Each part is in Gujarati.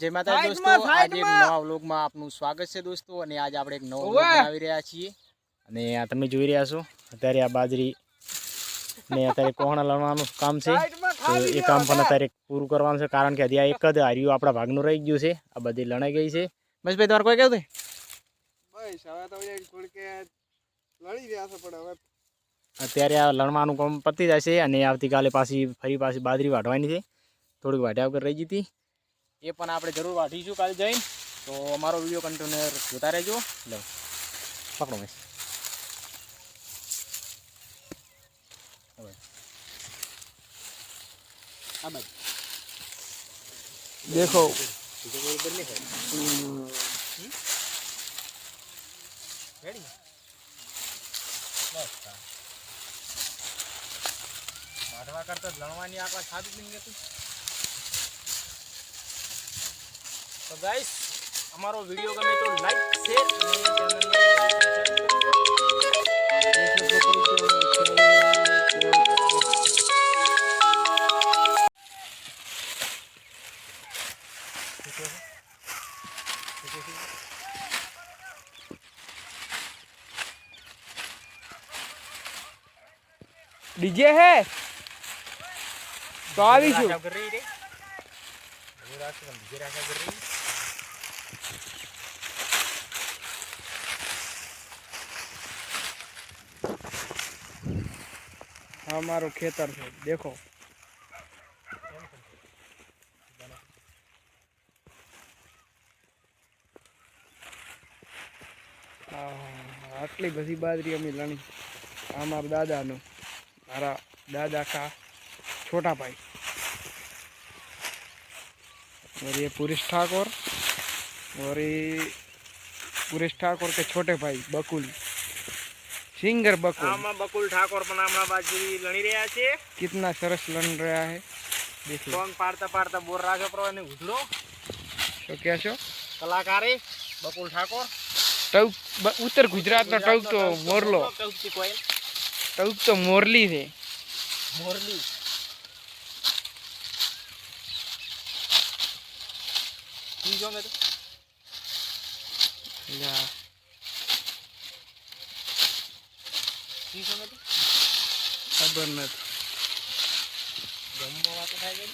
જય માતાજી દોસ્તો આજે એક. નવા વ્લોગમાં આપનું સ્વાગત છે દોસ્તો અને આજે આપણે એક નવો. વ્લોગ બનાવી રહ્યા છીએ. અને આ તમે જોઈ રહ્યા છો અત્યારે આ બાજરી ને અત્યારે કોહણા લણવાનું કામ છે. તો એ કામ પણ અત્યારે પૂરું કરવાનું છે કારણ કે હજી આ એક જ હાર્યું આપણા ભાગનું રહી ગયું છે આ બધી લણાઈ ગઈ છે. મહેશભાઈ તમારે કોઈ કેવું તો છે અત્યારે આ લણવાનું કામ પતી જશે અને આવતીકાલે પાછી ફરી પાછી બાજરી વાઢવાની છે. થોડીક વાઢ્યા વગર રહી જતી એ પણ આપણે જરૂર વાઢીશું કાલે જઈને. તો અમારો વીડિયો કન્ટિન્યુઅર જોતા રહેજો. લો પકડો મેં આ બાજુ. દેખો. રેડી? વાઢવા કરતા લણવાની આપણે સાદું જ નહીં હતું તો ગાઈસ અમારો વિડીયો ગમે તો લાઈક શેર અને ચેનલને ડીજે હે તો આવીશું રાખ્યા વગર રહી રે હવે રાખશું પણ બીજે રાખ્યા વગર રહી હા મારું ખેતર છે દેખો આહ, આટલી બધી બાજરી અમે લણી આ મારા દાદાનું મારા દાદા કા छोटा भाई और ये पुरेश ठाकुर और ये पुरेश ठाकुर के छोटे भाई बकुल सिंगर बकुल हाँ माँ बकुल ठाकुर अपना हमरा बाजी लणी रहया छे कितना सरस लण रहया है देख लो कौन पारता पारता बोर राजा प्रवा ने उधरो तो क्या छो कलाकारी बकुल ठाकुर टौ उत्तर गुजरात नो टौ तो मोरलो टौ तो मोरली रे मोरली जो मेरे या. ખબર નથી ગમમાં વાતો થાય ગઈ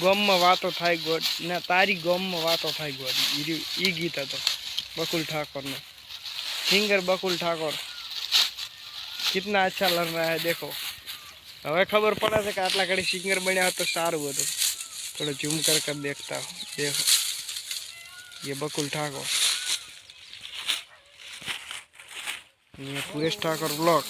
ગોમમાં વાતો થાય ગોડ ના તારી ગોમમાં વાતો થાય ગોડ ઈ રહ્યું- ઈ ગીત હતો બકુલ ઠાકોરનો સિંગર બકુલ ઠાકોર કિતના અચ્છા લડ રહ્યા હે દેખો હવે ખબર પડે છે કે આટલા ઘડી સિંગર બન્યા હોત તો સારું હતું થોડો ઝૂમ કર કર દેખતા હો દેખો ये बकुल Thakur Ini gue stalker vlog.